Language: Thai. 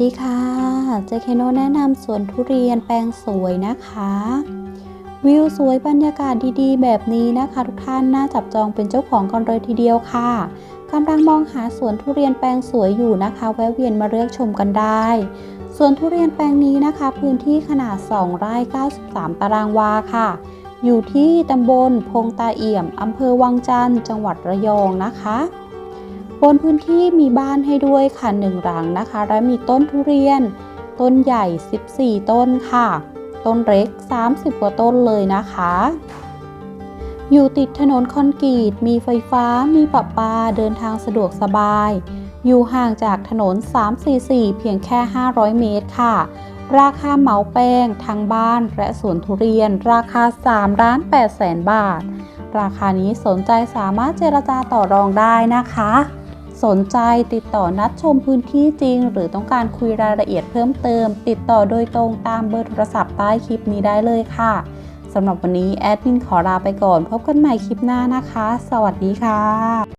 ดีค่ะ เจเคโนแนะนำสวนทุเรียนแปลงสวยนะคะ วิวสวยบรรยากาศดีๆ แบบนี้นะคะ ทุกท่านน่าจับจองเป็นเจ้าของกันเลยทีเดียวค่ะกำลังมองหาสวนทุเรียนแปลงสวยอยู่นะคะ แวะเวียนมาเลือกชมกันได้สวนทุเรียนแปลงนี้นะคะ พื้นที่ขนาด 2 ไร่ 93 ตารางวาค่ะ อยู่ที่ตำบลพงตาเอี่ยมอำเภอวังจันทร์จังหวัดระยองนะคะ บนพื้นที่มีบ้านให้ด้วยค่ะหนึ่งหลังนะคะ และมีต้นทุเรียน ต้นใหญ่ 14 ต้นค่ะ ต้นเล็ก 30 กว่าต้นเลยนะคะ อยู่ติดถนนคอนกรีต มีไฟฟ้า มีประปา เดินทางสะดวกสบาย อยู่ห่างจากถนน 344 เพียงแค่ 500 เมตรค่ะ ราคาเหมาแป้งทั้งบ้านและสวนทุเรียน ราคา3ล้าน8แสนบาท ราคานี้สนใจสามารถเจรจาต่อรองได้นะคะ สนใจติดต่อนัดชมพื้นที่จริง หรือต้องการคุยรายละเอียดเพิ่มเติม ติดต่อโดยตรงตามเบอร์โทรศัพท์ใต้คลิปนี้ได้เลยค่ะสำหรับวันนี้แอดมินขอลาไปก่อน พบกันใหม่คลิปหน้านะคะ สวัสดีค่ะ